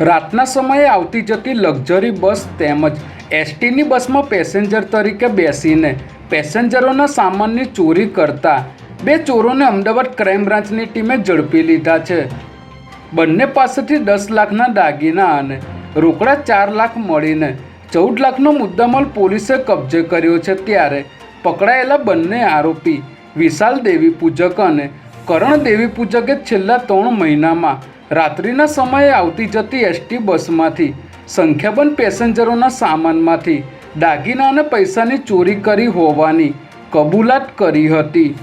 રાતના સમયે આવતી જતી લક્ઝરી બસ તેમજ એસટીની બસમાં પેસેન્જર તરીકે બેસીને પેસેન્જરોના સામાનની ચોરી કરતા બે ચોરોને અમદાવાદ ક્રાઇમ બ્રાન્ચની ટીમે ઝડપી લીધા છે. બંને પાસેથી દસ લાખના દાગીના અને રોકડા ચાર લાખ મળીને ચૌદ લાખનો મુદ્દામાલ પોલીસે કબજે કર્યો છે ત્યારે પકડાયેલા બંને આરોપી વિશાલ દેવી પૂજક અને કરણ દેવી પૂજકે છેલ્લા ત્રણ મહિનામાં રાત્રિના સમયે આવતી જતી એસટી બસમાંથી સંખ્યાબંધ પેસેન્જરોના સામાનમાંથી દાગીના અને પૈસાની ચોરી કરી હોવાની કબૂલાત કરી હતી.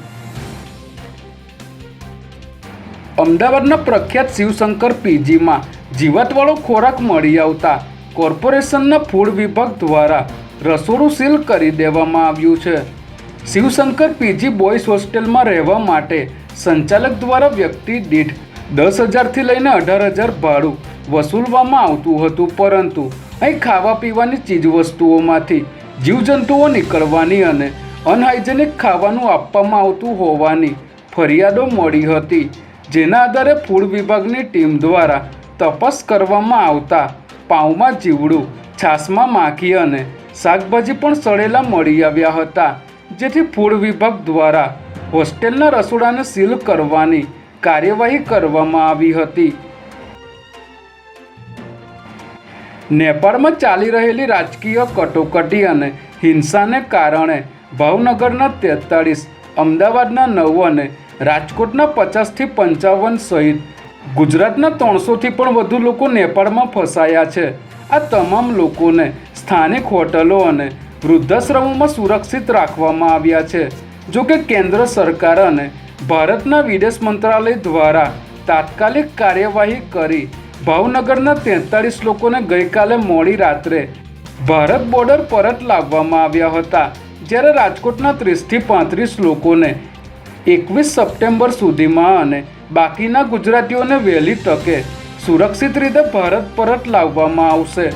અમદાવાદના પ્રખ્યાત શિવશંકર પીજીમાં જીવાતવાળો ખોરાક મળી આવતા કોર્પોરેશનના ફૂડ વિભાગ દ્વારા રસોડું સીલ કરી દેવામાં આવ્યું છે. શિવશંકર પીજી બોયઝ હોસ્ટેલમાં રહેવા માટે સંચાલક દ્વારા વ્યક્તિ દીઠ દસ હજારથી લઈને અઢાર હજાર ભાડું વસૂલવામાં આવતું હતું, પરંતુ અહીં ખાવા પીવાની ચીજવસ્તુઓમાંથી જીવજંતુઓ નીકળવાની અને અનહાઇજેનિક ખાવાનું આપવામાં આવતું હોવાની ફરિયાદો મળી હતી, જેના આધારે ફૂડ વિભાગની ટીમ દ્વારા તપાસ કરવામાં આવતા પાઉમાં જીવડું, છાશમાં માખી અને શાકભાજી પણ સડેલા મળી આવ્યા હતા, જેથી ફૂડ વિભાગ દ્વારા હોસ્ટેલના રસોડાને સીલ કરવાની કાર્યવાહી કરવામાં આવી હતી. નેપાળમાં ચાલી રહેલી રાજકીય કટોકટી અને હિંસાને કારણે ભાવનગરના તેતાળીસ, અમદાવાદના નવ અને રાજકોટના પચાસથી પંચાવન સહિત ગુજરાતના ત્રણસોથી પણ વધુ લોકો નેપાળમાં ફસાયા છે. આ તમામ લોકોને સ્થાનિક હોટલો અને વૃદ્ધાશ્રમોમાં સુરક્ષિત રાખવામાં આવ્યા છે. જો કે કેન્દ્ર સરકાર અને ભારતના વિદેશ મંત્રાલય દ્વારા તાત્કાલિક કાર્યવાહી કરી ભાવનગરના તેતાળીસ લોકોને ગઈકાલે મોડી રાત્રે ભારત બોર્ડર પરત લાવવામાં આવ્યા હતા, જ્યારે રાજકોટના ત્રીસથી પાંત્રીસ લોકોને એકવીસ સપ્ટેમ્બર સુધીમાં અને બાકીના ગુજરાતીઓને વહેલી તકે સુરક્ષિત રીતે ભારત પરત લાવવામાં આવશે.